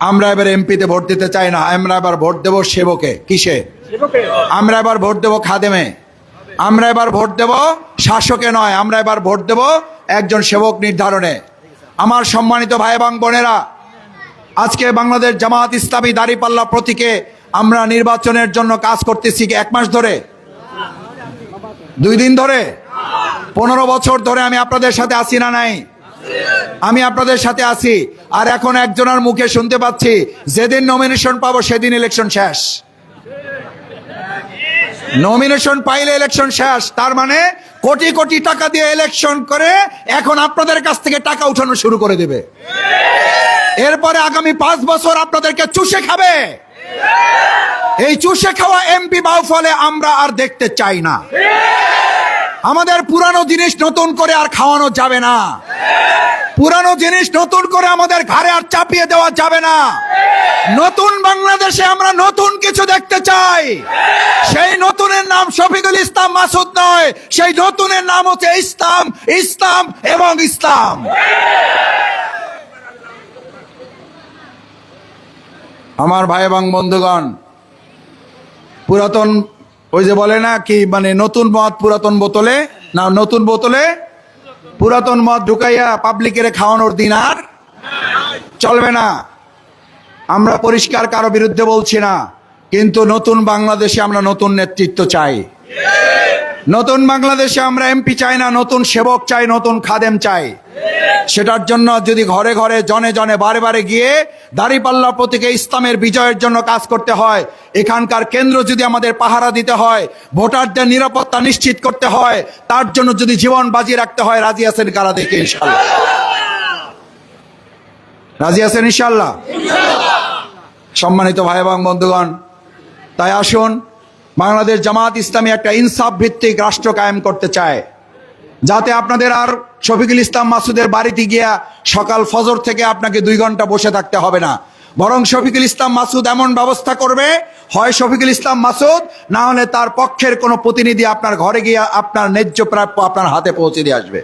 আমরা এবার এমপিতে ভোট দিতে চাই না আমরা এবার ভোট দেব সেবকে। কিসে? আমরা এবার ভোট দেব খাদেমে। আমরা এবার ভোট দেব শাসকে নয় আমরা এবার ভোট দেব একজন সেবক নির্ধারণে। আমার সম্মানিত ভাই এবং বোনেরা আজকে বাংলাদেশ জামাত ইসলামী দাঁড়িপাল্লা প্রতীকে আমরা নির্বাচনের জন্য কাজ করতেছি এক মাস ধরে? দুই দিন ধরে? পনেরো বছর ধরে আমি আপনাদের সাথে আসি না নাই? আমি আপনাদের সাথে আছি, আর এখন একজনের মুখে শুনতে পাচ্ছি, যেদিন নমিনেশন পাবো সেদিন ইলেকশন শেষ। নমিনেশন পাইলে ইলেকশন শেষ, তার মানে কোটি কোটি টাকা দিয়ে ইলেকশন করে এখন আপনাদের কাছ থেকে টাকা উঠানো শুরু করে দেবে। এরপরে আগামী পাঁচ বছর আপনাদেরকে চুষে খাবে। এই চুষে খাওয়া এমপি বাউফলে আমরা আর দেখতে চাই না। আমাদের পুরানো জিনিস নতুন করে আর খাওয়ানো যাবে না। পুরানো জিনিস নতুন করে আমাদের ঘাড়ে আর চাপিয়ে দেওয়া যাবে না। নতুন বাংলাদেশে আমরা নতুন কিছু দেখতে চাই। সেই নতুনের নাম শফিকুল ইসলাম মাসুদ নয়। সেই নতুনের নাম হচ্ছে ইসলাম ইসলাম এবং ইসলাম। আমার ভাই এবং বন্ধুগণ, পুরাতন, ওই যে বলে না কি মানে নতুন মদ পুরাতন বোতলে, না, নতুন বোতলে পুরাতন মদ ঢুকাইয়া পাবলিকের খাওয়ানোর দিন আর চলবে না। আমরা পরিষ্কার কারও বিরুদ্ধে বলছি না, কিন্তু নতুন বাংলাদেশে আমরা নতুন নেতৃত্ব চাই। নতুন বাংলাদেশে আমরা এমপি চাই না, নতুন সেবক চাই, নতুন খাদেম চাই। সেটার জন্য যদি ঘরে ঘরে, জনে জনে, বারে বারে গিয়ে দাড়িপাল্লা প্রতীকে ইসলামের বিজয়ের জন্য কাজ করতে হয়, এখানকার কেন্দ্র যদি আমাদের পাহারা দিতে হয়, ভোটারদের নিরাপত্তা নিশ্চিত করতে হয়, তার জন্য যদি জীবন বাজি রাখতে হয়, রাজি আছেন কারা দেখে ইনশাল্লাহ? রাজি আছেন ইনশাল্লাহ? সম্মানিত ভাই এবং বন্ধুগণ, তাই আসুন বাংলাদেশ জামাত ইসলামী একটা ইনসাফ ভিত্তিক রাষ্ট্র কায়েম করতে চায়। যাতে আপনাদের আর শফিকুল ইসলাম মাসুদের বাড়িতে গিয়া সকাল ফজর থেকে আপনাকে দুই ঘণ্টা বসে থাকতে হবে না। বরং শফিকুল ইসলাম মাসুদ এমন ব্যবস্থা করবে, হয় শফিকুল ইসলাম মাসুদ, না হলে তার পক্ষের কোনো প্রতিনিধি আপনার ঘরে গিয়ে আপনার ন্যায্য প্রাপ্য আপনার হাতে পৌঁছে দিয়ে আসবে।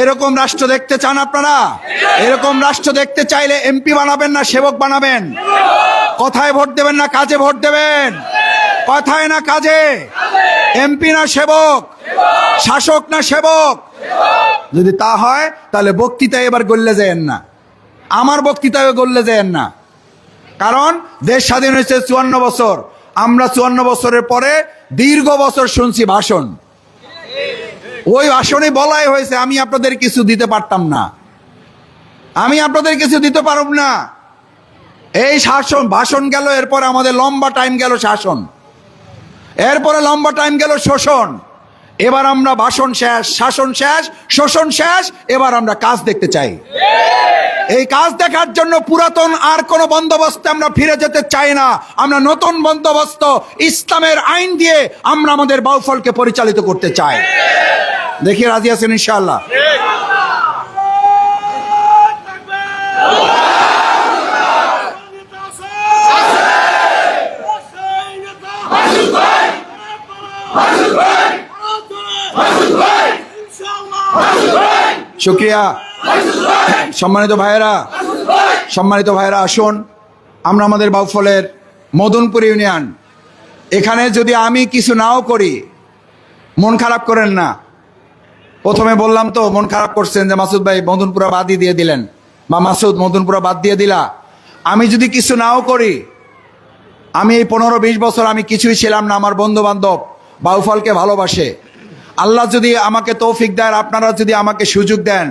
এরকম রাষ্ট্র দেখতে চান আপনারা? এরকম রাষ্ট্র দেখতে চাইলে এমপি বানাবেন না সেবক বানাবেন? কথায় ভোট দেবেন না কাজে ভোট দেবেন? কথায় না কাজে। এমপি না সেবক, শাসক না সেবক। যদি তা হয়, তাহলে বক্তৃতায় এবার গল্লে যেন না। আমার বক্তৃতায় গল্লে যেন না। কারণ দেশ স্বাধীন হয়েছে চুয়ান্ন বছর। আমরা চুয়ান্ন বছরের পরে দীর্ঘ বছর শুনছি ভাষণ। ওই ভাষণে বলাই হয়েছে, আমি আপনাদের কিছু দিতে পারতাম না। আমি আপনাদের কিছু দিতে পারব না। এই শাসন, ভাষণ গেল, এরপর আমাদের লম্বা টাইম গেল শাসন। এরপরে লম্বা টাইম গেল শোষণ। এবার আমরা ভাষণ শেষ, শাসন শেষ, শোষণ শেষ, এবার আমরা কাজ দেখতে চাই। এই কাজ দেখার জন্য পুরাতন আর কোন বন্দোবস্ত আমরা ফিরে যেতে চাই না। আমরা নতুন বন্দোবস্ত, ইসলামের আইন দিয়ে আমরা আমাদের বাউফলকে পরিচালিত করতে চাই। দেখি রাজি আছেন ইনশাআল্লাহ? শুক্রিয়া। সম্মানিত ভাইয়েরা সম্মানিত ভাইয়েরা, আসুন। আমরা আমাদের বাউফলের মদনপুর ইউনিয়ন। এখানে যদি আমি কিছু নাও করি, মন খারাপ করেন না। প্রথমে বললাম তো, মন খারাপ করছেন যে মাসুদ ভাই মদনপুরা বাদই দিয়ে দিলেন। বা মাসুদ, মদনপুরা বাদ দিয়ে দিলা। আমি যদি কিছু নাও করি, আমি এই পনেরো বিশ বছর আমি কিছুই ছিলাম না, আমার বন্ধু বান্ধব বাউফলকে ভালোবাসে। আল্লাহ যদি আমাকে তৌফিক দেন, আপনারা যদি আমাকে সুযোগ দেন,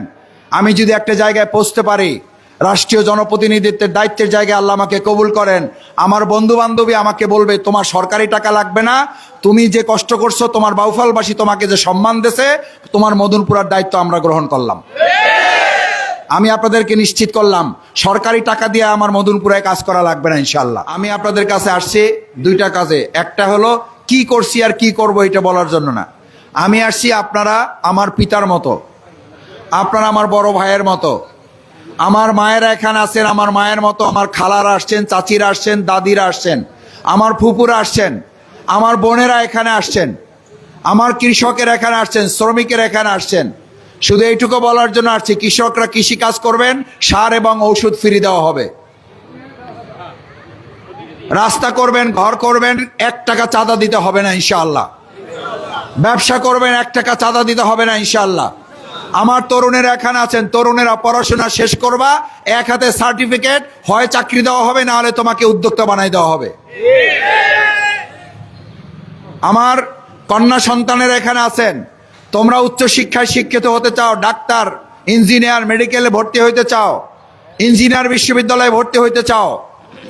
আমি যদি একটা জায়গায় পৌঁছতে পারি, রাষ্ট্রীয় জনপ্রতিনিধিত্বের দায়িত্বের জায়গায় আল্লাহ আমাকে কবুল করেন, আমার বন্ধু বান্ধবী আমাকে বলবে, তোমার সরকারি টাকা লাগবে না, তুমি যে কষ্ট করছ, তোমার বাউফালবাসী তোমাকে যে সম্মান দেছে, তোমার মদনপুরার দায়িত্ব আমরা গ্রহণ করলাম। আমি আপনাদেরকে নিশ্চিত করলাম, সরকারি টাকা দিয়ে আমার মদনপুরায় কাজ করা লাগবে না ইনশাল্লাহ আমি আপনাদের কাছে আসছি দুইটা কাজে। একটা হলো, কি করছি আর কি করব এটা বলার জন্য না। আমি আসছি আপনারা আমার পিতার মতো। আপনারা আমার বড় ভাইয়ের মতো। আমার মায়েরা এখানে আছেন, আমার মায়ের মতো, আমার খালারা আসছেন, চাচিরা আসছেন, দাদিরা আসছেন, আমার ফুপুরা আসছেন, আমার বোনেরা এখানে আসছেন, আমার কৃষকের এখানে আসছেন, শ্রমিকের এখানে আসছেন। শুধু এইটুকু বলার জন্য আসছি, কৃষকরা কৃষি কাজ করবেন, সার এবং ঔষধ ফ্রি দেওয়া হবে। রাস্তা করবেন, ঘর করবেন, এক টাকা চাঁদা দিতে হবে না, ইনশাআল্লাহ। ব্যবসা করবেন, এক টাকা চাঁদা দিতে হবে না ইনশাল্লাহ আমার তরুণেরা এখানে আছেন, তরুণেরা পড়াশোনা শেষ করবা, এক হাতে সার্টিফিকেট, হয় চাকরি দেওয়া হবে, না হলে তোমাকে উদ্যোক্তা বানাই দেওয়া হবে। আমার কন্যা সন্তানের এখানে আছেন, তোমরা উচ্চ শিক্ষায় শিক্ষিত হতে চাও, ডাক্তার, ইঞ্জিনিয়ার, মেডিকেলে ভর্তি হইতে চাও, ইঞ্জিনিয়ার বিশ্ববিদ্যালয়ে ভর্তি হইতে চাও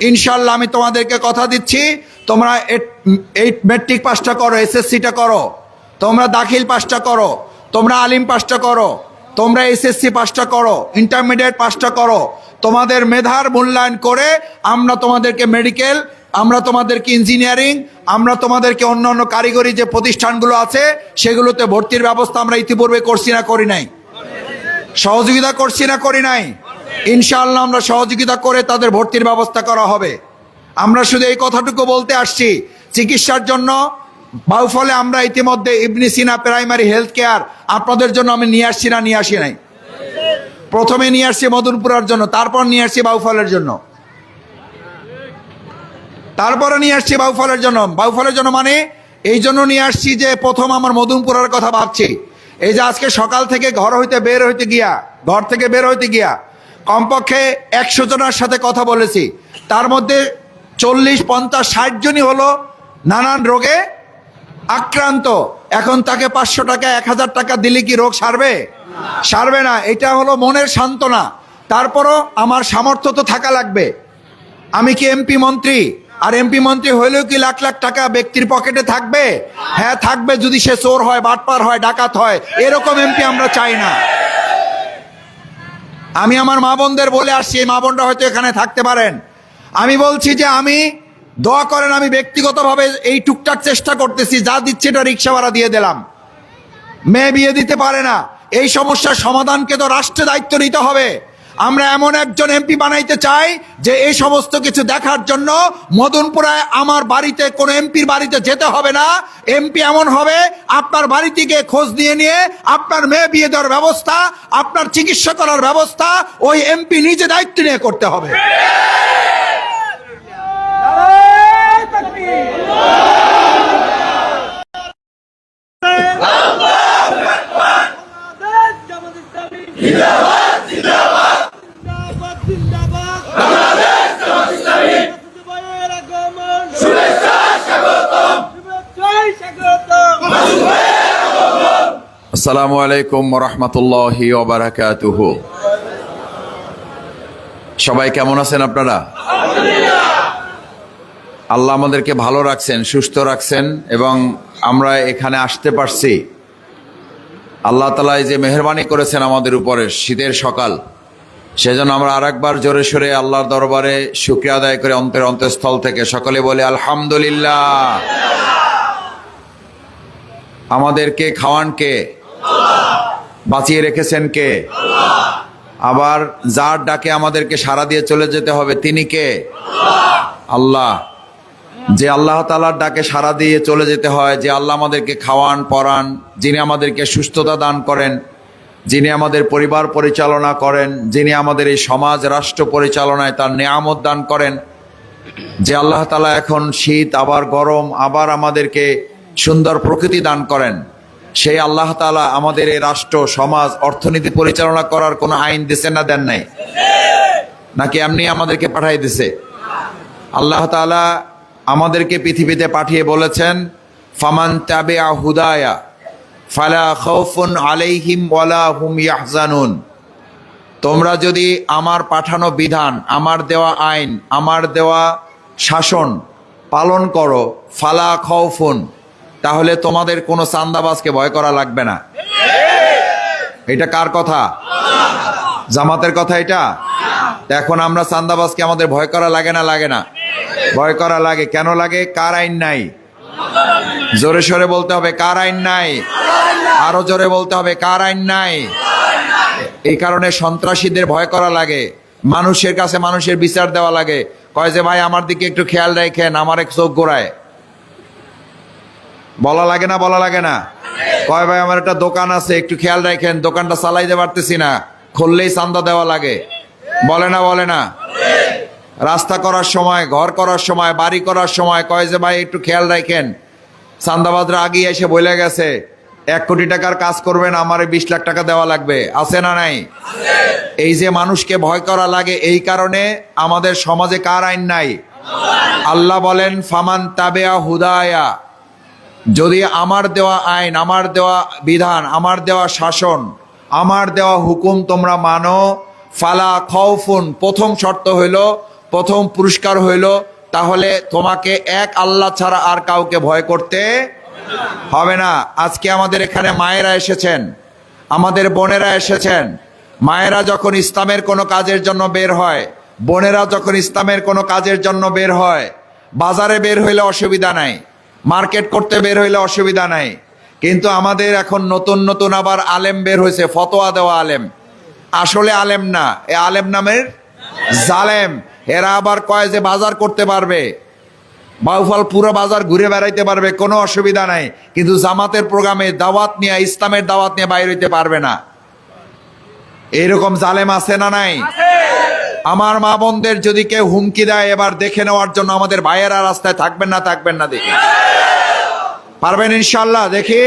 ইনশাল্লাহ আমি তোমাদেরকে কথা দিচ্ছি, তোমরা এইট মেট্রিক পাসটা করো, এসএসসিটা করো। তোমরা দাখিল পাসটা করো, তোমরা আলিম পাসটা করো, তোমরা এসএসসি পাসটা করো ইন্টারমিডিয়েট পাসটা করো। তোমাদের মেধার মূল্যায়ন করে আমরা তোমাদেরকে মেডিকেল আমরা তোমাদেরকে ইঞ্জিনিয়ারিং আমরা তোমাদেরকে অন্য অন্য কারিগরি যে প্রতিষ্ঠানগুলো আছে, সেগুলোতে ভর্তির ব্যবস্থা আমরা ইতিপূর্বে করছি না, করি নাই। সহযোগিতা করছি না, করি নাই। ইনশাআল্লাহ আমরা সহযোগিতা করে তাদের ভর্তির ব্যবস্থা করা হবে। আমরা শুধু এই কথাটুকু বলতে আসছি, চিকিৎসার জন্য বাউফলে আমরা ইতিমধ্যে Ibn Sina primary health care আপনাদের জন্য আমি নিয়ে আসছি না, নিয়ে আসি নাই। প্রথমে নিয়ে আসছি মদনপুরার জন্য, তারপর নিয়ে আসছি বাউফলের জন্য। তারপরে নিয়ে আসছি বাউফলের জন্য। বাউফলের জন্য মানে এই জন্য নিয়ে আসছি যে প্রথম আমার মদনপুরের কথা ভাবছি। এই যে আজকে সকাল থেকে ঘর হইতে বের হইতে গিয়া, ঘর থেকে বের হইতে গিয়া কমপক্ষে একশো জনের সাথে কথা বলেছি। তার মধ্যে চল্লিশ, পঞ্চাশ, ষাট জনই হলো নানান রোগে আক্রান্ত। এখন তাকে পাঁচশো টাকা, এক হাজার টাকা দিলে কি রোগ সারবে? সারবে না। এটা হলো মনের সান্ত্বনা। তারপরও আমার সামর্থ্য তো থাকা লাগবে। আমি কি এমপি মন্ত্রী? আর এমপি মন্ত্রী হইলেও কি লাখ লাখ টাকা ব্যক্তির পকেটে থাকবে? হ্যাঁ থাকবে যদি সে চোর হয়, বাটপার হয়, ডাকাত হয়। এরকম এমপি আমরা চাই না। আমি আমার মা বোনদের বলে আসছি মা বোনরা হয়তো এখানে থাকতে পারেন। আমি বলছি যে আমি দোয়া করেন, আমি ব্যক্তিগতভাবে এই টুকটাক চেষ্টা করতেছি, যা দিচ্ছে এটা রিক্সা ভাড়া দিয়ে দিলাম। মেয়ে বিয়ে দিতে পারে না। এই সমস্যার সমাধানকে তো রাষ্ট্রে দায়িত্ব নিতে হবে। আমরা এমন একজন এমপি বানাইতে চাই, যে এই সমস্ত কিছু দেখার জন্য মদনপুরায় আমার বাড়িতে কোনো এমপির বাড়িতে যেতে হবে না। এমপি এমন হবে, আপনার বাড়ি থেকে খোঁজ নিয়ে নিয়ে আপনার মেয়ে বিয়ে দেওয়ার ব্যবস্থা, আপনার চিকিৎসা করার ব্যবস্থা, ওই এমপি নিজে দায়িত্ব নিয়ে করতে হবে। আসসালামু আলাইকুম রহমতুল্লাহি ওবারাকাতুহ। সবাই কেমন আছেন আপনারা? আল্লাহ আমাদেরকে ভালো রাখছেন, সুস্থ রাখছেন এবং আমরা এখানে আসতে পারছি। আল্লাহ তালা যে মেহরবানি করেছেন আমাদের উপরে শীতের সকাল, সেজন্য আমরা আরেকবার জোরে সোরে আল্লাহর দরবারে শুক্রিয়া আদায় করে অন্তর অন্তঃস্থল থেকে। সকলে বলে, আলহামদুলিল্লাহ। আমাদেরকে খাওয়ান কে? বাঁচিয়ে রেখেছেন কে? আবার যার ডাকে আমাদেরকে সারা দিয়ে চলে যেতে হবে, তিনি কে? আল্লাহ। যে আল্লাহ তালার ডাকে সারা দিয়ে চলে যেতে হয়, যে আল্লাহ আমাদেরকে খাওয়ান, পরান, যিনি আমাদেরকে সুস্থতা দান করেন, যিনি আমাদের পরিবার পরিচালনা করেন, যিনি আমাদের এই সমাজ, রাষ্ট্র পরিচালনায় তার নেয়ামত দান করেন, যে আল্লাহ তালা এখন শীত, আবার গরম, আবার আমাদেরকে সুন্দর প্রকৃতি দান করেন, সেই আল্লাহ তালা আমাদের এই রাষ্ট্র, সমাজ, অর্থনীতি পরিচালনা করার কোনো আইন দিছে না দেন নাই? নাকি এমনি আমাদেরকে পাঠাই দিছে? আল্লাহ তালা আমাদেরকে পৃথিবীতে পাঠিয়ে বলেছেন, ফামান তাবে হুদায়া, ফালা খৌফুন আলাইহিম ওয়ালা হুম ইয়াহজানুন। তোমরা যদি আমার পাঠানো বিধান, আমার দেওয়া আইন, আমার দেওয়া শাসন পালন করো, ফালা খৌফুন তাহলে তোমাদের কোনো চান্দাবাজকে ভয় করা লাগবে না। এটা কার কথা? জামাতের কথা এটা? এখন আমরা চান্দাবাজকে আমাদের ভয় করা লাগে না লাগে না। ভয় করা লাগে। কেন লাগে? কার আইন নাই? জোরে সরে বলতে হবে, কার আইন নাই? আরও জোরে বলতে হবে, কার আইন নাই? এই কারণে সন্ত্রাসীদের ভয় করা লাগে। মানুষের কাছে মানুষের বিচার দেওয়া লাগে। কয় যে, ভাই, আমার দিকে একটু খেয়াল রাখেন, আমার এক চোখ গোড়ায়। বলা লাগে না, বলা লাগে না? কয়, ভাই, আমার একটা দোকান আছে, একটু খেয়াল রাখেন, দোকানটা চালাইতে পারতেছি না। খুললেই চান্দা দেওয়া লাগে। বলে না বলে না? রাস্তা করার সময়, ঘর করার সময়, বাড়ি করার সময় কয় যে, ভাই, একটু খেয়াল রাখেন। চান্দাবাদরা আগে এসে বলে গেছে, এক কোটি টাকার কাজ করবেন, আমার বিশ লাখ টাকা দেওয়া লাগবে। আছে না নাই? এই যে মানুষকে ভয় করা লাগে, এই কারণে আমাদের সমাজে কার আইন নাই? আল্লাহ বলেন, ফামান তাবেয়া হুদায়া। যদি আমার দেওয়া আইন, আমার দেওয়া বিধান, আমার দেওয়া শাসন, আমার দেওয়া হুকুম তোমরা মানো, ফালা খৌফুন প্রথম শর্ত হইল প্রথম পুরস্কার হইল, তাহলে তোমাকে এক আল্লাহ ছাড়া আর কাউকে ভয় করতে হবে না। আজকে আমাদের এখানে মায়েরা এসেছেন, আমাদের বোনেরা এসেছেন। মায়েরা যখন ইসলামের কোনো কাজের জন্য বের হয়, বোনেরা যখন ইসলামের কোনো কাজের জন্য বের হয়, বাজারে বের হইলে অসুবিধা নাই, মার্কেট করতে বের হইলে অসুবিধা নাই। কিন্তু আমাদের এখন নতুন নতুন আবার আলেম বের হয়েছে ফতোয়া দেওয়া আলেম। আসলে আলেম না, এ আলেম নামের জালেম। এরা আবার কয় যে বাজার করতে পারবে? বাউফল পুরো বাজার ঘুরে বেড়াইতে পারবে, কোনো অসুবিধা নাই। কিন্তু জামাতের প্রোগ্রামে দাওয়াত নিয়ে, ইসলামের দাওয়াত নিয়ে বাইর হইতে পারবে না। এইরকম জালেম আছে না নাই? আমার মা বোনদের যদি কেউ হুমকি দেয়, এবার দেখে নেওয়ার জন্য আমাদের ভাইয়েরা রাস্তায় থাকবেন না থাকবেন না দেখি। পারবেন ইনশাল্লাহ দেখি।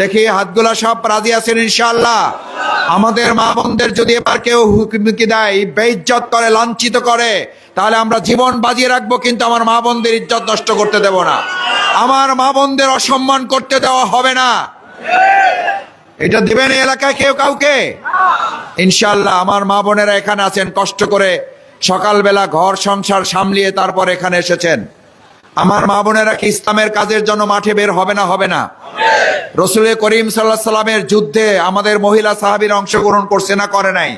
দেখি, হাতগুলা সব রাজি আছেন ইনশাল্লাহ আমাদের মা বোনদের যদি এবার কেউ হুমকি দেয়, বেইজ্জত করে, লাঞ্ছিত করে, তাহলে আমরা জীবন বাজিয়ে রাখব, কিন্তু আমার মা বোনদের ইজ্জত নষ্ট করতে দেব না। আমার মা বোনদের অসম্মান করতে দেওয়া হবে না। এটা দিবেন এলাকায় কেউ কাউকে? ইনশাল্লাহ আমার মা বোনেরা এখানে আছেন, কষ্ট করে সকালবেলা ঘর সংসার সামলিয়ে তারপর এখানে এসেছেন। আমার মা বোনেরা কি ইসলামের কাজের জন্য মাঠে বের হবে না হবে না? রসুল করিম সাল্লাহ সাল্লামের যুদ্ধে আমাদের মহিলা সাহাবির অংশগ্রহণ করছে না করে নাই?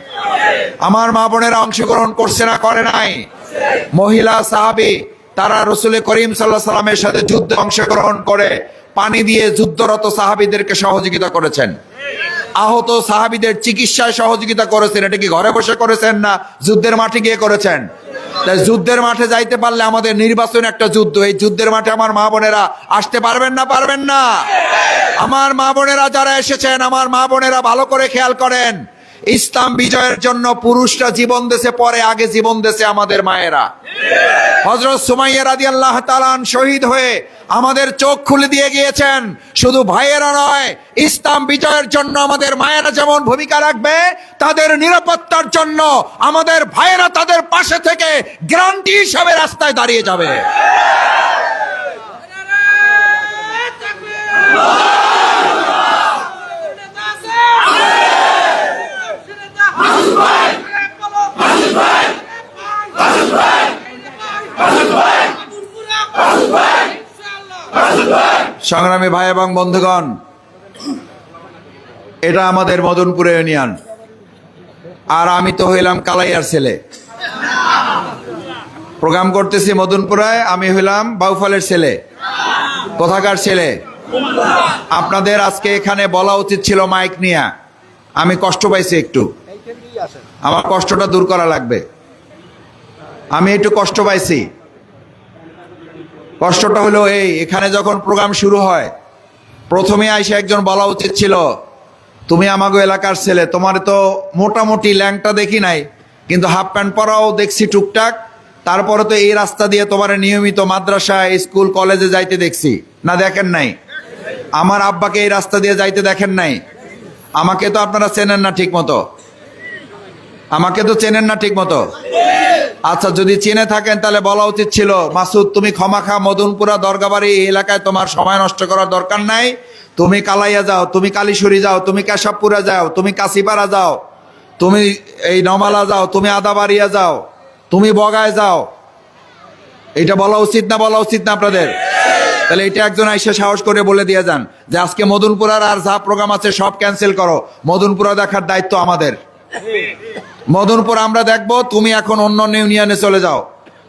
আমার মা বোনেরা অংশগ্রহণ করছে না করে নাই? মহিলা সাহাবি, তারা রসুল করিম সাল্লাহ সাল্লামের সাথে যুদ্ধে অংশগ্রহণ করে পানি দিয়ে যুদ্ধরত সাহাবিদেরকে সহযোগিতা করেছেন। আহত সাহাবিদের চিকিৎসায় সহযোগিতা করেছেন। এটা কি ঘরে বসে করেছেন না যুদ্ধের মাঠে গিয়ে করেছেন? তাই যুদ্ধের মাঠে যাইতে পারলে আমাদের নির্বাচন একটা যুদ্ধ। এই যুদ্ধের মাঠে আমার মা বোনেরা আসতে পারবেন না পারবেন না। আমার মা বোনেরা যারা এসেছেন, আমার মা বোনেরা ভালো করে খেয়াল করেন। ইসলাম বিজয়ের জন্য পুরুষরা জীবন দেশে, পরে আগে জীবন দেশে আমাদের মায়েরা। হজরত সুমাইয়া রাদি আল্লাহ তালান শহীদ হয়ে আমাদের চোখ খুলে দিয়ে গিয়েছেন, শুধু ভাইয়েরা নয়, ইসলাম বিজয়ের জন্য আমাদের মায়েরা যেমন ভূমিকা রাখবে, তাদের নিরাপত্তার জন্য আমাদের ভাইয়েরা তাদের পাশে থেকে গ্যারান্টি হিসাবে রাস্তায় দাঁড়িয়ে যাবে। সংগ্রামী ভাই এবং বন্ধুগণ, এটা আমাদের মদনপুর ইউনিয়ন। আর আমি তো হইলাম কালাইয়ার ছেলে। প্রোগ্রাম করতেছি মদনপুরায়, আমি হইলাম বাউফলের ছেলে, কোথাকার ছেলে? আপনাদের আজকে এখানে বলা উচিত ছিল মাইক নিয়ে। আমি কষ্ট পাইছি একটু। আমার কষ্টটা দূর করা লাগবে। আমি একটু কষ্ট পাইছি। কষ্টটা হলো এই, এখানে যখন প্রোগ্রাম শুরু হয়, প্রথমে আইসে একজন বলা উচিত ছিল, তুমি আমাগো এলাকার ছেলে, তোমার তো মোটামুটি ল্যাংটা দেখি নাই, কিন্তু হাফ প্যান্ট পরাও দেখছি টুকটাক, তারপরে তো এই রাস্তা দিয়ে তোমার নিয়মিত মাদ্রাসা স্কুল, কলেজে যাইতে দেখছি। না দেখেন নাই। আমার আব্বাকে এই রাস্তা দিয়ে যাইতে দেখেন নাই। আমাকে তো আপনারা চেনেন না ঠিক মতো আমাকে তো চেনেন না ঠিক মতো আচ্ছা যদি চিনে থাকেন, তাহলে বলা উচিত ছিল, মাসুদ, তুমি ক্ষমাখা মদনপুরা, দরগাবাড়ি এলাকায় তোমার সময় নষ্ট করার দরকার নাই। তুমি কালাইয়া যাও, তুমি কালীশ্বরী যাও, তুমি কেশবপুরা যাও, তুমি কাশিপাড়া যাও, তুমি এই নমালা যাও, তুমি আদাবাড়িয়া যাও, তুমি বগায় যাও। এটা বলা উচিত না, বলা উচিত না আপনাদের? তাহলে এটা একজন আইসা সাহস করে বলে দিয়ে যান, যে আজকে মদনপুরার আর যা প্রোগ্রাম আছে সব ক্যান্সেল করো। মদনপুরা দেখার দায়িত্ব আমাদের। মদনপুর আমরা দেখব, তুমি এখন অন্য অন্য ইউনিয়নে চলে যাও।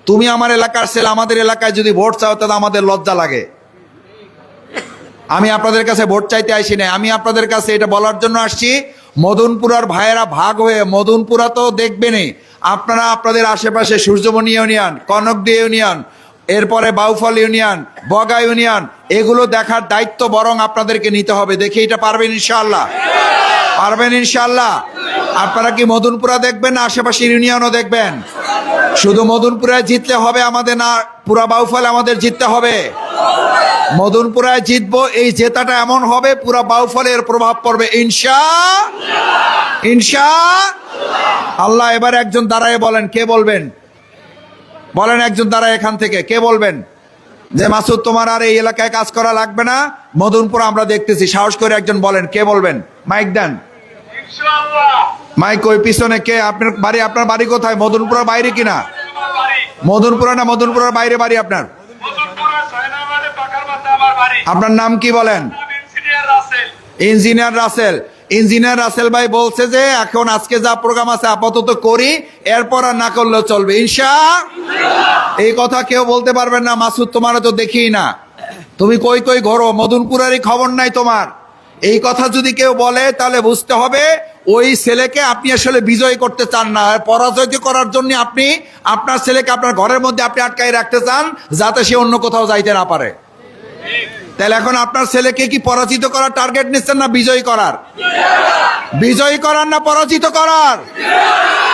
তুমি আমার এলাকার ছেলে, আমাদের এলাকায় যদি ভোট চাও, তাহলে আমাদের লজ্জা লাগে। আমি আপনাদের কাছে ভোট চাইতে আসি নাই। আমি আপনাদের কাছে এটা বলার জন্য আসছি, মদনপুরার ভাইয়েরা ভাগ হয়ে, মদনপুরা তো দেখবেনই। আপনারা আপনাদের আশেপাশে সূর্যমণি ইউনিয়ন কনকদি ইউনিয়ন, এরপরে বাউফল ইউনিয়ন, বগা ইউনিয়ন, এগুলো দেখার দায়িত্ব বরং আপনাদেরকে নিতে হবে। দেখে এটা পারবেন ইনশাআল্লাহ? পারবেন ইনশাআল্লাহ? আপনারা কি মদনপুরা দেখবেন না আশেপাশের ইউনিয়নও দেখবেন? শুধু মদনপুরায় জিতলে হবে আমাদের না, পুরা বাউফলে আমাদের জিততে হবে। মদনপুরায় জিতবো, এই জেতাটা এমন হবে, পুরা বাউফলে এর প্রভাব পড়বে। ইনশা ইনশা, আল্লাহ এবার একজন দাঁড়ায় বলেন, কে বলবেন? বলেন একজন দাঁড়ায় এখান থেকে, কে বলবেন? যে মাসুদ, তোমার আর এই এলাকায় কাজ করা লাগবে না। মদনপুর আমরা দেখতেছি, সাহস করে একজন বলেন, কে বলবেন? মাইক দেন। মাইক ওই পিছনে কে? আপনার বাড়ি আপনার বাড়ি কোথায়? মদনপুরের বাইরে কিনা? মদনপুরা না মদনপুরের বাইরে বাড়ি আপনার? আপনার নাম কি বলেন? ইঞ্জিনিয়ার রাসেল। ইঞ্জিনিয়ার রাসেল। ভাই বলছে যে এখন আজকে যা প্রোগ্রাম আছে আপাতত করি এরপর আর না করলেও চলবে। ইনশা এই কথা কেউ বলতে পারবেন না মাসুদ তোমার তো দেখি না। তুমি কই কই ঘরো মদনপুরেরই খবর নাই তোমার। এই কথা যদি কেউ বলে, তাহলে বুঝতে হবে ওই ছেলেকে আপনি আসলে বিজয় করতে চান না। পরাজয় করার জন্য আপনি আপনার ছেলেকে আপনার ঘরের মধ্যে আপনি আটকাই রাখতে চান, যাতে সে অন্য কোথাও যাইতে না পারে। তাহলে এখন আপনার ছেলেকে কি পরাজিত করার টার্গেট নিচ্ছেন না বিজয়ী করার? বিজয়ী করার না পরাজিত করার?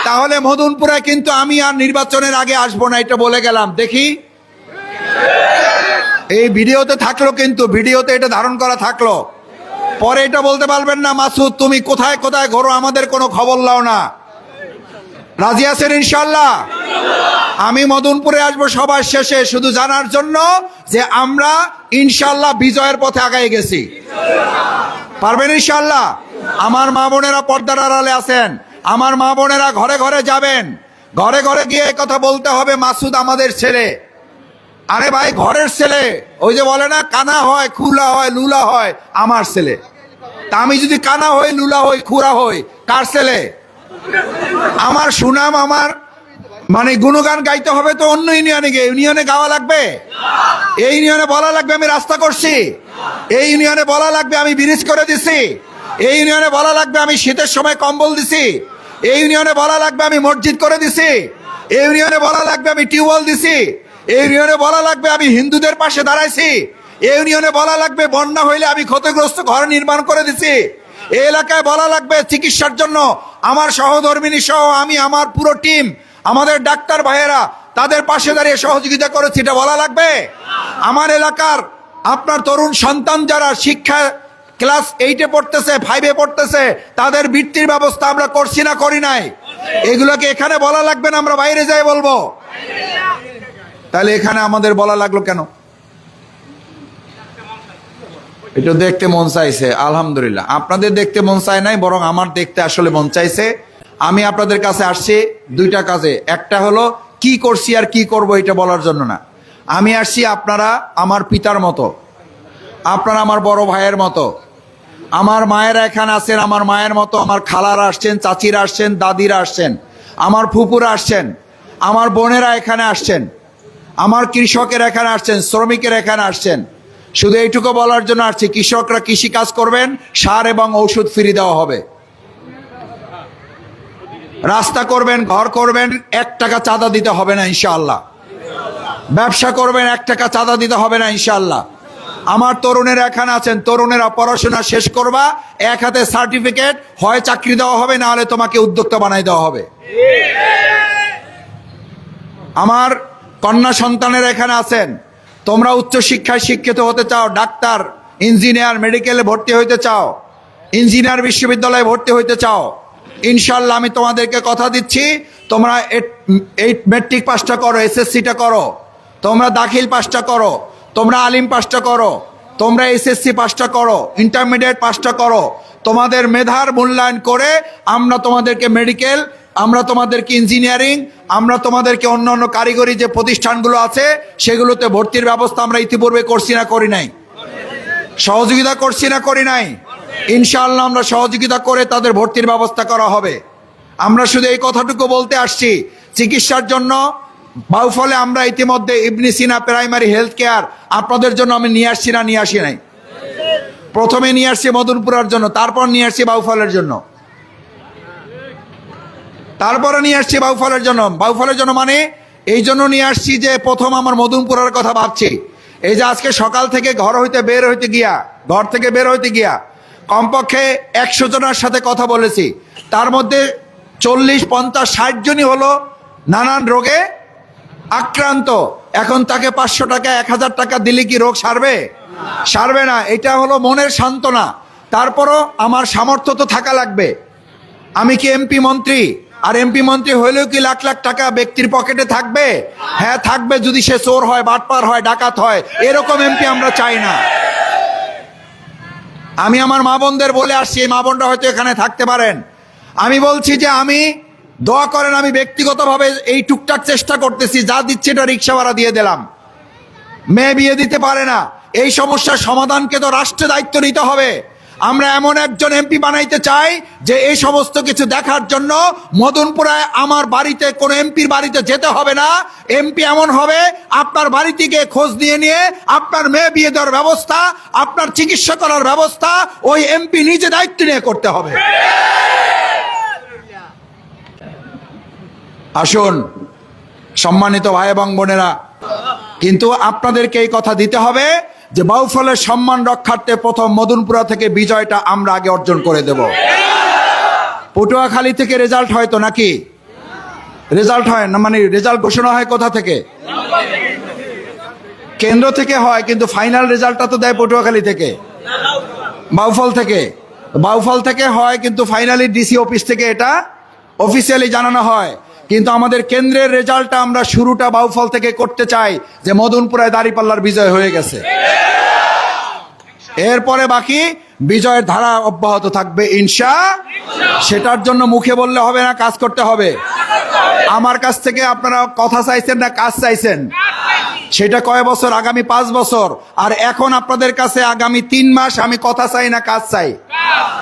তাহলে মদনপুরে কিন্তু আমি আর নির্বাচনের আগে আসব না, এটা বলে গেলাম। দেখি। এই ভিডিওতে থাকল কিন্তু, ভিডিওতে এটা ধারণ করা থাকল। পরে এটা বলতে পারবেন না, মাসুদ, তুমি কোথায় কোথায় ঘোরো, আমাদের কোনো খবর লাও না। রাজি আছেন ইনশাল্লাহ আমি মদনপুরে আসব সবার শেষে, শুধু জানার জন্য যে আমরা ইনশাল্লাহ বিজয়ের পথে আগাই গেছি। পারবেন ইনশাল্লাহ আমার মা বোনেরা পর্দার আড়ালে আছেন, আমার মা বোনেরা ঘরে ঘরে যাবেন। ঘরে ঘরে গিয়ে কথা বলতে হবে, মাসুদ আমাদের ছেলে। আরে ভাই, ঘরের ছেলে। ওই যে বলে না, কানা হয়, খুলা হয়, লুলা হয়, আমার ছেলে। তা আমি যদি কানা হই, লুলা হই, খুরা হই, কার ছেলে? আমার সুনাম, আমার মানে গুণগান গাইতে হবে তো অন্য ইউনিয়নে গিয়ে। ইউনিয়নে গাওয়া লাগবে? এই ইউনিয়নে বলা লাগবে, আমি রাস্তা করছি। এই ইউনিয়নে বলা লাগবে, আমি ব্রিজ করে দিছি। এই ইউনিয়নে বলা লাগবে, আমি শীতের সময় কম্বল দিছি। এই ইউনিয়নে বলা লাগবে, আমি মসজিদ করে দিছি। এই ইউনিয়নে বলা লাগবে, আমি টিউবওয়েল দিছি। এই ইউনিয়নে বলা লাগবে আমি হিন্দুদের পাশে দাঁড়াইছি। এই ইউনিয়নে বলা লাগবে বন্যা হইলে আমি ক্ষতিগ্রস্ত ঘর নির্মাণ করে দিছি। এই এলাকায় বলা লাগবে চিকিৎসার জন্য আমার সহধর্মিনী সহ আমি, আমার পুরো টিম, আমাদের ডাক্তার ভাইয়েরা, তাদের পাশে দাঁড়িয়ে সহযোগিতা করেছি, এটা বলা লাগবে? আমার এলাকার আপনার তরুণ সন্তান যারা শিক্ষা ক্লাস এইটে পড়তেছে ফাইভে পড়তেছে, তাদের বৃত্তির ব্যবস্থা আমরা করছি না, করি নাই। এগুলোকে এখানে বলা লাগবে না, আমরা বাইরে যাই বলব। তাহলে এখানে আমাদের বলা লাগল কেন? এটা দেখতে মন চাইছে, আলহামদুলিল্লাহ। আপনাদের দেখতে মন চায় নাই, বরং আমার দেখতে আসলে মন চাইছে। আমি আপনাদের কাছে আসছি দুইটা কাজে। একটা হলো, কি করছি আর কি করব এটা বলার জন্য না। আমি আসছি আপনারা আমার পিতার মতো। আপনারা আমার বড় ভাইয়ের মতো। আমার মায়েরা এখানে আছেন, আমার মায়ের মতো। আমার খালারা আসছেন, চাচিরা আসছেন, দাদিরা আসছেন। আমার ফুপুরা আসছেন। আমার বোনেরা এখানে আসছেন। আমার কৃষকের এখানে আসছেন, শ্রমিকের এখানে আসছেন। শুধু এইটুকু বলার জন্য আসছি, কৃষকরা কৃষি কাজ করবেন, সার এবং ঔষধ ফ্রি দেওয়া হবে। রাস্তা করবেন, ঘর করবেন, এক টাকা চাঁদা দিতে হবে না ইনশাআল্লাহ। ব্যবসা করবেন, এক টাকা চাঁদা দিতে হবে না ইনশাআল্লাহ। আমার তরুণেরা এখানে আছেন, তরুণেরা পড়াশোনা শেষ করবা, এক হাতে সার্টিফিকেট, হয় চাকরি দেওয়া হবে, না হলে তোমাকে উদ্যোক্তা বানাই দেওয়া হবে। আমার কন্যা সন্তানেরা এখানে আছেন। তোমরা উচ্চ শিক্ষায় শিক্ষিত হতে চাও, ডাক্তার, ইঞ্জিনিয়ার, মেডিকেলে ভর্তি হইতে চাও, ইঞ্জিনিয়ার বিশ্ববিদ্যালয়ে ভর্তি হইতে চাও ইনশাল্লাহ আমি তোমাদেরকে কথা দিচ্ছি, তোমরা এইট মেট্রিক পাসটা করো, এসএসসিটা করো, তোমরা দাখিল পাসটা করো, তোমরা আলিম পাসটা করো, তোমরা এসএসসি পাসটা করো, ইন্টারমিডিয়েট পাসটা করো তোমাদের মেধার মূল্যায়ন করে আমরা তোমাদেরকে মেডিকেল আমরা তোমাদেরকে ইঞ্জিনিয়ারিং আমরা তোমাদেরকে অন্য অন্য কারিগরি যে প্রতিষ্ঠানগুলো আছে, সেগুলোতে ভর্তির ব্যবস্থা আমরা ইতিপূর্বে করছি না, করি নাই। সহযোগিতা করছি না, করি নাই। ইনশাআল্লাহ আমরা সহযোগিতা করে তাদের ভর্তির ব্যবস্থা করা হবে। আমরা শুধু এই কথাটুকু বলতে আসছি, চিকিৎসার জন্য বাউফলে আমরা ইতিমধ্যে Ibn Sina primary health care আপনাদের জন্য আমি নিয়ে আসছি না, নিয়ে আসি নাই। প্রথমে নিয়ে আসছি মদনপুরার জন্য, তারপর নিয়ে আসছি বাউফলের জন্য। তারপরে নিয়ে আসছি বাউফলের জন্য। বাউফলের জন্য মানে এই জন্য নিয়ে আসছি যে প্রথম আমার মদনপুরের কথা ভাবছি। এই যে আজকে সকাল থেকে ঘর হইতে বের হইতে গিয়া, ঘর থেকে বের হইতে গিয়া কমপক্ষে একশো জনের সাথে কথা বলেছি। তার মধ্যে চল্লিশ, পঞ্চাশ, ষাট জনই হলো নানান রোগে আক্রান্ত। এখন তাকে পাঁচশো টাকা, এক হাজার টাকা দিলে কি রোগ সারবে? সারবে না, এটা হলো মনের সান্ত্বনা। তারপরও আমার সামর্থ্য তো থাকা লাগবে। আমি কি এমপি মন্ত্রী? আর এমপি মন্ত্রী হইলেও কি লাখ লাখ টাকা ব্যক্তির পকেটে থাকবে? হ্যাঁ থাকবে যদি সে চোর হয়, বাটপার হয়, ডাকাত হয়, এরকম এমপি আমরা চাই না। আমি আমার মা বোনদের বলে আসছি, এই মা বোনরা হয়তো এখানে থাকতে পারেন। আমি বলছি যে আমি, দোয়া করেন, আমি ব্যক্তিগতভাবে এই টুকটাক চেষ্টা করতেছি, যা দিচ্ছে এটা রিক্সা ভাড়া দিয়ে দিলাম। মেয়ে বিয়ে দিতে পারে না। এই সমস্যার সমাধানকে তো রাষ্ট্রে দায়িত্ব নিতে হবে। আমরা এমন একজন এমপি বানাইতে চাই যে এই সমস্ত কিছু দেখার জন্য মদনপুরায় আমার বাড়িতে কোনো এমপির বাড়িতে যেতে হবে না। এমপি এমন হবে, আপনার বাড়ি থেকে খোঁজ নিয়ে নিয়ে আপনার মেয়ে বিয়ে দেওয়ার ব্যবস্থা, আপনার চিকিৎসা করার ব্যবস্থা, ওই এমপি নিজে দায়িত্ব নিয়ে করতে হবে। আসুন, সম্মানিত ভাই এবং বোনেরা, কিন্তু আপনাদেরকে এই কথা দিতে হবে যে বাউফলের সম্মান রক্ষার্থে প্রথম মদনপুরা থেকে বিজয়টা আমরা আগে অর্জন করে দেব। পটুয়াখালী থেকে রেজাল্ট হয় তো নাকি? রেজাল্ট হয় না মানে রেজাল্ট ঘোষণা হয় কোথা থেকে? কেন্দ্র থেকে হয়, কিন্তু ফাইনাল রেজাল্টটা তো দেয় পটুয়াখালী থেকে। বাউফল থেকে। বাউফল থেকে হয়, কিন্তু ফাইনালি ডিসি অফিস থেকে এটা অফিসিয়ালি জানানো হয়। কিন্তু আমাদের কেন্দ্রের রেজাল্টটা আমরা শুরুটা বাউফল থেকে করতে চাই যে মদনপুরায় দাঁড়িপাল্লার বিজয় হয়ে গেছে। এরপরে বাকি বিজয়ের ধারা অব্যাহত থাকবে ইনশা। সেটার জন্য মুখে বললে হবে না, কাজ করতে হবে। আমার কাছ থেকে আপনারা কথা চাইছেন না, কাজ চাইছেন? সেটা কয় বছর? আগামী পাঁচ বছর। আর এখন আপনাদের কাছে আগামী তিন মাস আমি কথা চাই না, কাজ চাই।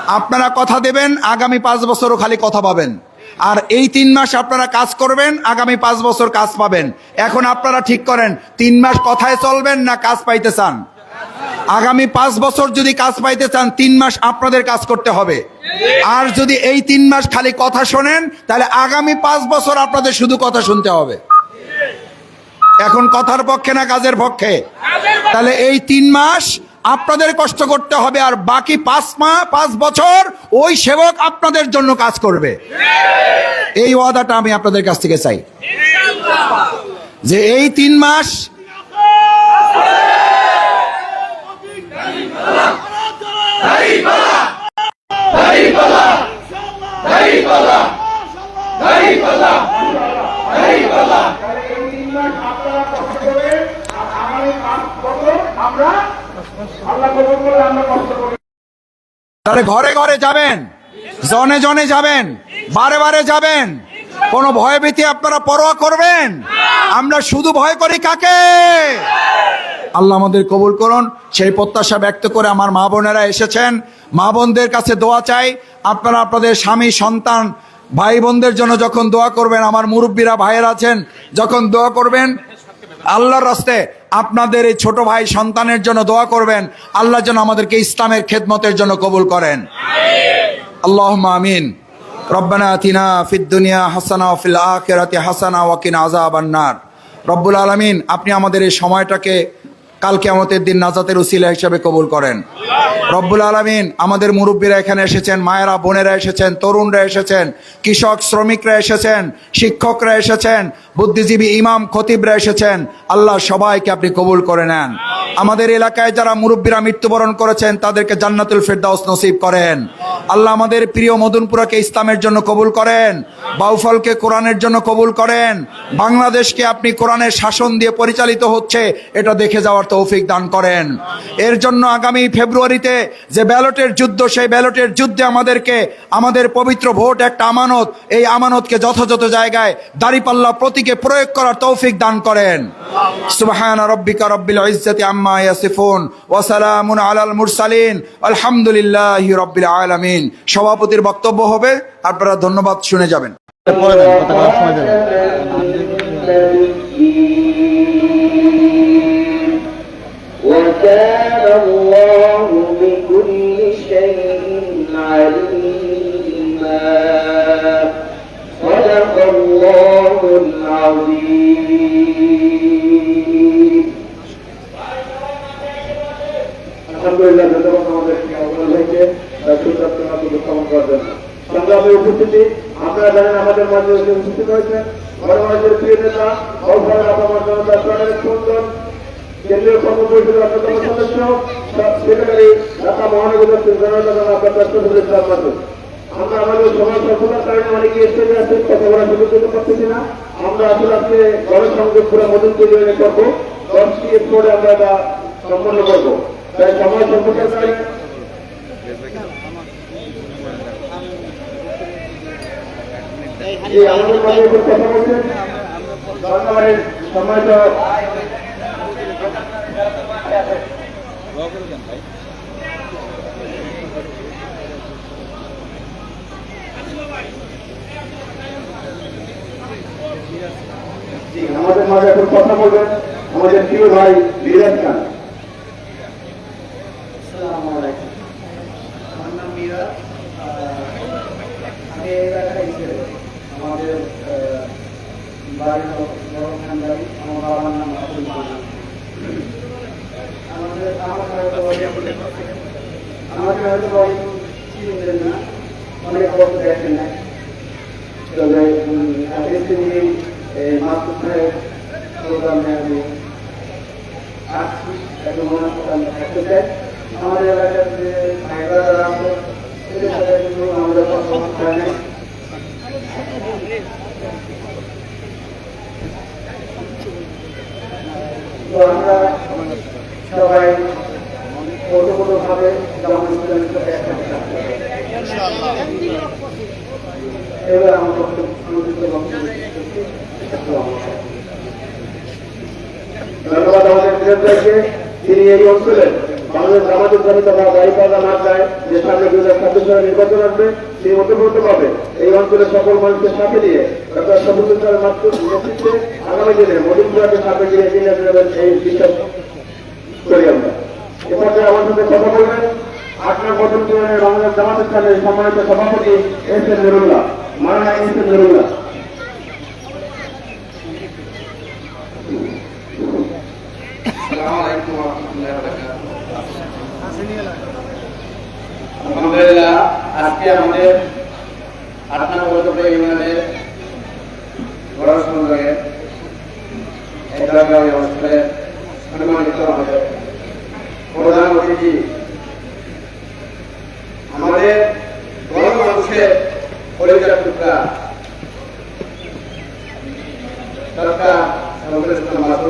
আপনারা কথা দেবেন, আগামী পাঁচ বছরও খালি কথা পাবেন। আর এই তিন মাস আপনারা কাজ করবেন আগামী পাঁচ বছর কাজ পাবেন। এখন আপনারা ঠিক করেন তিন মাস কথায় চলবেন না কাজ পাইতে চান। আগামী পাঁচ বছর যদি কাজ পাইতে চান তিন মাস আপনাদের কাজ করতে হবে। আর যদি এই তিন মাস খালি কথা শোনেন তাহলে আগামী পাঁচ বছর আপনাদের শুধু কথা শুনতে হবে। এখন কথার পক্ষে না কাজের পক্ষে? তাহলে এই তিন মাস আপনাদের কষ্ট করতে হবে আর বাকি পাঁচ মা, পাঁচ বছর ওই সেবক আপনাদের জন্য কাজ করবে। এই ওয়াদাটা আমি আপনাদের কাছ থেকে চাই। যে এই তিন মাস তাহলে ঘরে ঘরে যাবেন, জনে জনে যাবেন, বারে বারে যাবেন। কোনো ভয়ভীতি আপনারা পরোয়া করবেন? আমরা শুধু ভয় করি কাকে? আল্লাহ আমাদের কবুল করুন। সেই প্রত্যাশা ব্যক্ত করে আমার মা বোনেরা এসেছেন। মা বোনদের কাছে দোয়া চাই। আপনারা আপনাদের স্বামী, সন্তান, ভাই বোনদের জন্য যখন দোয়া করবেন, আমার মুরব্বীরা, ভাইয়ের আছেন, যখন দোয়া করবেন আল্লাহর রাস্তে আপনাদের এই ছোট ভাই সন্তানের জন্য দোয়া করবেন। আল্লাহ যেন আমাদেরকে ইসলামের খেদমতের জন্য কবুল করেন। আল্লাহ আমিন। রব্বানা আতিনা ফিদ্দুনিয়া হাসানা ফিল আখিরাতি হাসানা ওয়াকিন আজাব আন্নার রব্বুল আলামিন, আপনি আমাদের এই সময়টাকে কাল আমাদের দিন নাজাতের উসিলা হিসাবে কবুল করেন। রব্বুল আলমিন আমাদের মুরব্বীরা এখানে এসেছেন, মায়েরা, বোনেরা এসেছেন, তরুণরা এসেছেন, কৃষক, শ্রমিকরা এসেছেন, শিক্ষকরা এসেছেন, বুদ্ধিজীবী ইমাম, খতিবরা এসেছেন। আল্লাহ সবাইকে আপনি কবুল করে নেন। আমাদের এলাকায় যারা মুরব্বীরা মৃত্যুবরণ করেছেন, তাদেরকে জান্নাতুল ফেরদাউস নসিব করেন। আল্লাহ আমাদের প্রিয় মদনপুরাকে ইসলামের জন্য কবুল করেন, বাউফলকে কোরআনের জন্য কবুল করেন, বাংলাদেশকে আপনি কোরআনের শাসন দিয়ে পরিচালিত হচ্ছে, এটা দেখে যাওয়ার তৌফিক দান করেন। এর জন্য আগামী ফেব্রুয়ারিতে যে ব্যালটের যুদ্ধ, সেই ব্যালটের যুদ্ধে আমাদেরকে, আমাদের পবিত্র ভোট, একটা আমানত, এই আমানতকে যথাযথ জায়গায়, দাঁড়িপাল্লা প্রতীকে প্রয়োগ করার তৌফিক দান করেন। সুবহান রব্বিকা রব্বিল ইজ্জাতি আম্মা ইয়াসিফুন ওয়া সালামুন আলাল মুরসালিন আলহামদুলিল্লাহি রব্বিল আলামিন সভাপতির বক্তব্য হবে আপনারা ধন্যবাদ শুনে যাবেন পরে দেন কথা বলার সময় দেবেন وكان الله بكل شيء عليما صدق الله العظيم আলহামদুলিল্লাহ ধন্যবাদ আমাদের অবদান হয়েছে সুন্দর উপস্থিতি সংগ্রামের উপস্থিতি, আপনারা জানেন আমাদের মাঝে উপস্থিত হয়েছে। গণমানুষের প্রিয় নেতা অভয় আপামর জনতা প্রাণের স্পন্দন কেন্দ্রীয় কর্মপরিষদের অন্যতম সদস্য, সেক্রেটারি ঢাকা মহানগর জনতা আপনার আমরা আসলে আজকে গণসংযোগ পুরো মদন তৈরি করব। দশটি পরে আমরা সম্পন্ন করব। সময় আমাদের মাঝে একটু কথা জি, আমাদের মাঝে এখন কথা বলবেন আমাদের প্রিয় ভাই বিরাজ খান। আসসালামু আলাইকুম আমার নাম আহ, আমি এই এলাকায় ছেলে। আমাদের বাড়ি বড় খানবাড়ি আমার বাবার নাম আব্দুল মান্নান আমাদের আমার হয়তো আমাকে হয়তো অনেক চিনবেন না। অনেক বছর দেখেন না। তবে আজকে তিনি সাহেব প্রোগ্রামে আমি আসছি এবং ওনার আমাদের এলাকার যে ভাইরা যারা কিন্তু আমাদের তো আমরা সবাই স্টুডেন্ট একসাথে থাকতে এবার আমার। ধন্যবাদ আমাদের তিনি এই অঞ্চলের বাংলাদেশ জামাতের জন্য তথা গাড়িপাড়া মার্কায় যে সামনে দু হাজার ছাব্বিশ সালে নির্বাচন আসবে তিনি অন্তর্ভুক্ত পাবে। এই অঞ্চলের সকল মানুষের সাথে নিয়ে ডক্টর সবুজ মাত্র নেতৃত্বে আগামী দিনে মদিনপুরাকে সামনে নিয়ে এগিয়ে যাবেন এই বিশ্বাস করি আমরা। এরপরে আমার সাথে কথা বলবেন নয় বছর ধরে বাংলাদেশ জামাত ইসলামের সম্মানিত সভাপতি এস এন নুরুল্লাহ মারানা এস এন নুরুল্লাহ। আলহামদুলিল্লাহ, আজকে আমাদের আট নম্বর ইউনিয়নের সংগ্রহে এলাকায় অঞ্চলে সম্মানিত আমাদের প্রধান অতিথি। আমাদের বড় মানুষের পরিচয় টুকরা সরকার সর্বশেষ মাত্র